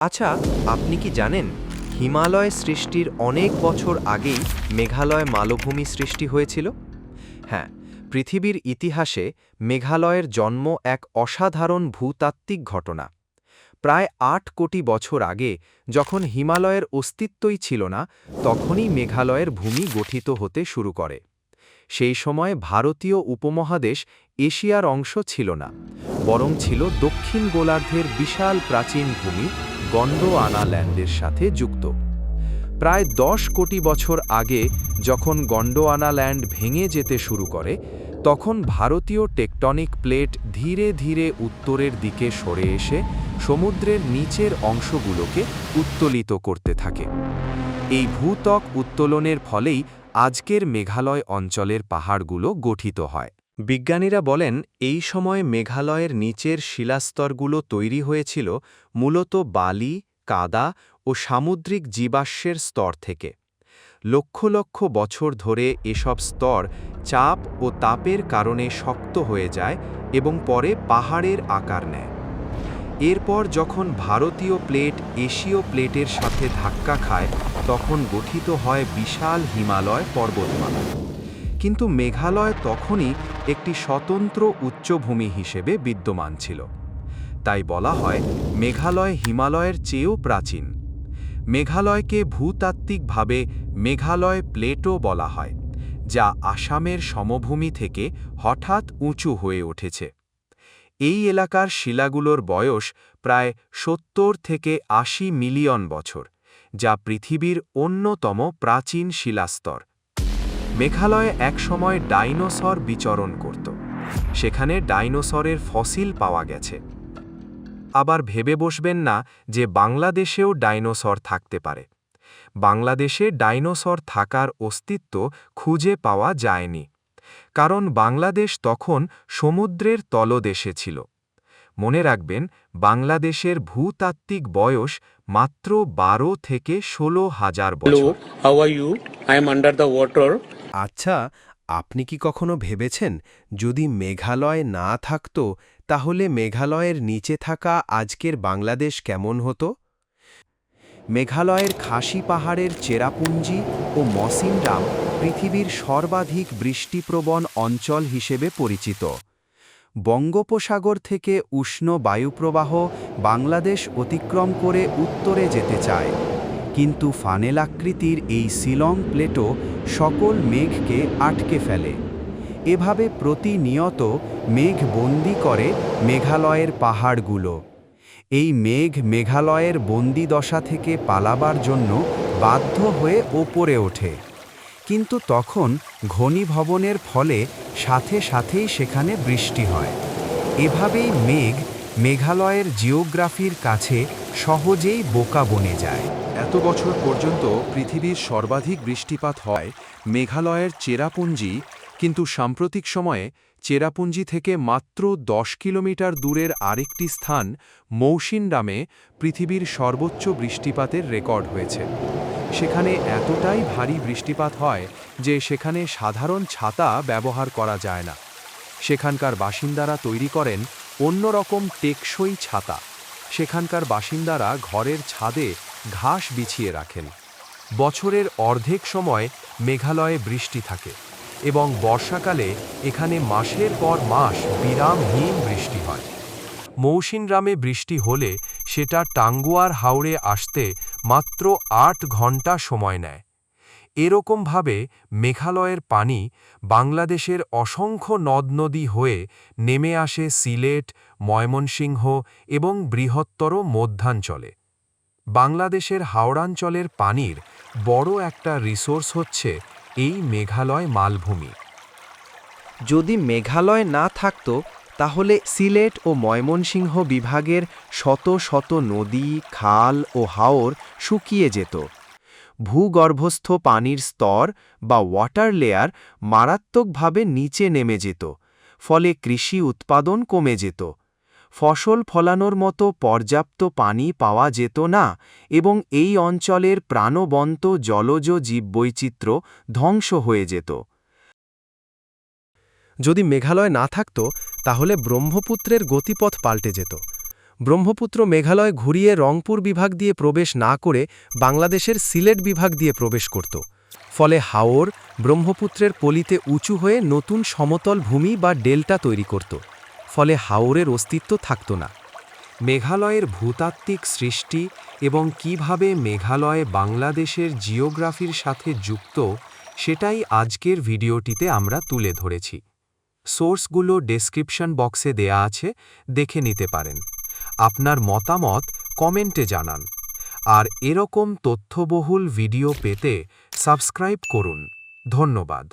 আচ্ছা আপনি কি জানেন, হিমালয় সৃষ্টির অনেক বছর আগেই মেঘালয় মালভূমি সৃষ্টি হয়েছিল? হ্যাঁ পৃথিবীর ইতিহাসে মেঘালয়ের জন্ম এক অসাধারণ ভূতাত্ত্বিক ঘটনা। প্রায় আট কোটি বছর আগে, যখন হিমালয়ের অস্তিত্বই ছিল না, তখনই মেঘালয়ের ভূমি গঠিত হতে শুরু করে। সেই সময় ভারতীয় উপমহাদেশ এশিয়ার অংশ ছিল না, বরং ছিল দক্ষিণ গোলার্ধের বিশাল প্রাচীন ভূমি গন্ডোয়ানা ল্যান্ডের সাথে যুক্ত। প্রায় দশ কোটি বছর আগে যখন গন্ডোয়ানা ল্যান্ড ভেঙে যেতে শুরু করে, তখন ভারতীয় টেকটনিক প্লেট ধীরে ধীরে উত্তরের দিকে সরে এসে সমুদ্রের নিচের অংশগুলোকে উত্তোলিত করতে থাকে। এই ভূত্বক উত্তোলনের ফলেই আজকের মেঘালয় অঞ্চলের পাহাড়গুলো গঠিত হয়। বিজ্ঞানীরা বলেন, এই সময় মেঘালয়ের নিচের শিলাস্তরগুলো তৈরি হয়েছিল মূলত বালি, কাদা ও সামুদ্রিক জীবাশ্মের স্তর থেকে। লক্ষ লক্ষ বছর ধরে এসব স্তর চাপ ও তাপের কারণে শক্ত হয়ে যায় এবং পরে পাহাড়ের আকার নেয়। এরপর যখন ভারতীয় প্লেট এশীয় প্লেটের সাথে ধাক্কা খায়, তখন গঠিত হয় বিশাল হিমালয় পর্বতমালা। কিন্তু মেঘালয় তখনই একটি স্বতন্ত্র উচ্চভূমি হিসেবে বিদ্যমান ছিল। তাই বলা হয় মেঘালয় হিমালয়ের চেয়েও প্রাচীন। মেঘালয়কে ভূতাত্ত্বিকভাবে মেঘালয় প্লেটো বলা হয়, যা আসামের সমভূমি থেকে হঠাৎ উঁচু হয়ে উঠেছে। এই এলাকার শিলাগুলোর বয়স প্রায় সত্তর থেকে আশি মিলিয়ন বছর, যা পৃথিবীর অন্যতম প্রাচীন শিলাস্তর। মেঘালয়ে একসময় ডাইনোসর বিচরণ করত। সেখানে ডাইনোসরের ফসিল পাওয়া গেছে। আবার ভেবে বসবেন না যে বাংলাদেশেও ডাইনোসর থাকতে পারে। বাংলাদেশে ডাইনোসর থাকার অস্তিত্ব খুঁজে পাওয়া যায়নি। কারণ বাংলাদেশ তখন সমুদ্রের তলদেশে ছিল। মনে রাখবেন, বাংলাদেশের ভূতাত্ত্বিক বয়স মাত্র বারো থেকে ষোলো হাজার বছর। You? I am under the water. আচ্ছা আপনি কি কখনো ভেবেছেন যদি মেঘালয় না থাকত, তাহলে মেঘালয়ের নিচে থাকা আজকের বাংলাদেশ কেমন হতো? মেঘালয়ের খাসি পাহাড়ের চেরাপুঞ্জি ও মসিনরাম পৃথিবীর সর্বাধিক বৃষ্টিপ্রবণ অঞ্চল হিসেবে পরিচিত। বঙ্গোপসাগর থেকে উষ্ণ বায়ুপ্রবাহ বাংলাদেশ অতিক্রম করে উত্তরে যেতে চায়। কিন্তু ফানেলাকৃতির এই শিলং প্লেটো সকল মেঘকে আটকে ফেলে। এভাবে প্রতিনিয়ত মেঘ বন্দি করে মেঘালয়ের পাহাড়গুলো। এই মেঘ মেঘালয়ের বন্দি দশা থেকে পালাবার জন্য বাধ্য হয়ে ওপরে ওঠে। কিন্তু তখন ঘনীভবনের ফলে সাথে সাথেই সেখানে বৃষ্টি হয়। এভাবেই মেঘ মেঘালয়ের জিওগ্রাফির কাছে সহজেই বোকা বনে যায়। এত বছর পর্যন্ত পৃথিবীর সর্বাধিক বৃষ্টিপাত হয় মেঘালয়ের চেরাপুঞ্জি, কিন্তু সাম্প্রতিক সময়ে চেরাপুঞ্জি থেকে মাত্র দশ কিলোমিটার দূরের আরেকটি স্থান মৌসিনরামে পৃথিবীর সর্বোচ্চ বৃষ্টিপাতের রেকর্ড হয়েছে। সেখানে এতটাই ভারী বৃষ্টিপাত হয় যে সেখানে সাধারণ ছাতা ব্যবহার করা যায় না। সেখানকার বাসিন্দারা তৈরি করেন অন্যরকম টেকসই ছাতা। সেখানকার বাসিন্দারা ঘরের ছাদে ঘাস বিছিয়ে রাখেন। বছরের অর্ধেক সময় মেঘালয়ে বৃষ্টি থাকে এবং বর্ষাকালে এখানে মাসের পর মাস বিরামহীন বৃষ্টি হয়। মৌসিনরামে বৃষ্টি হলে সেটা টাঙ্গুয়ার হাওড়ে আসতে মাত্র আট ঘণ্টা সময় নেয়। এরকমভাবে মেঘালয়ের পানি বাংলাদেশের অসংখ্য নদ নদী হয়ে নেমে আসে সিলেট, ময়মনসিংহ এবং বৃহত্তর মধ্যাঞ্চলে। বাংলাদেশের হাওড়াঞ্চলের পানির বড় একটা রিসোর্স হচ্ছে এই মেঘালয় মালভূমি। যদি মেঘালয় না থাকত, তাহলে সিলেট ও ময়মনসিংহ বিভাগের শত শত নদী, খাল ও হাওর শুকিয়ে যেত। ভূগর্ভস্থ পানির স্তর বা ওয়াটার লেয়ার মারাত্মকভাবে নিচে নেমে যেত, ফলে কৃষি উৎপাদন কমে যেত। ফসল ফলানোর মতো পর্যাপ্ত পানি পাওয়া যেত না এবং এই অঞ্চলের প্রাণবন্ত জলজ জীববৈচিত্র্য ধ্বংস হয়ে যেত। যদি মেঘালয় না থাকত, তাহলে ব্রহ্মপুত্রের গতিপথ পাল্টে যেত। ব্রহ্মপুত্র মেঘালয় ঘুরিয়ে রংপুর বিভাগ দিয়ে প্রবেশ না করে বাংলাদেশের সিলেট বিভাগ দিয়ে প্রবেশ করত। ফলে হাওর ব্রহ্মপুত্রের পলিতে উঁচু হয়ে নতুন সমতল ভূমি বা ডেল্টা তৈরি করত। ফলে হাওরের অস্তিত্ব থাকত না। মেঘালয়ের ভূতাত্ত্বিক সৃষ্টি এবং কীভাবে মেঘালয় বাংলাদেশের জিওগ্রাফির সাথে যুক্ত, সেটাই আজকের ভিডিওটিতে আমরা তুলে ধরেছি। সোর্সগুলো ডেসক্রিপশন বক্সে দেয়া আছে, দেখে নিতে পারেন। আপনার মতামত কমেন্টে জানান। আর এরকম তথ্যবহুল ভিডিও পেতে সাবস্ক্রাইব করুন। ধন্যবাদ।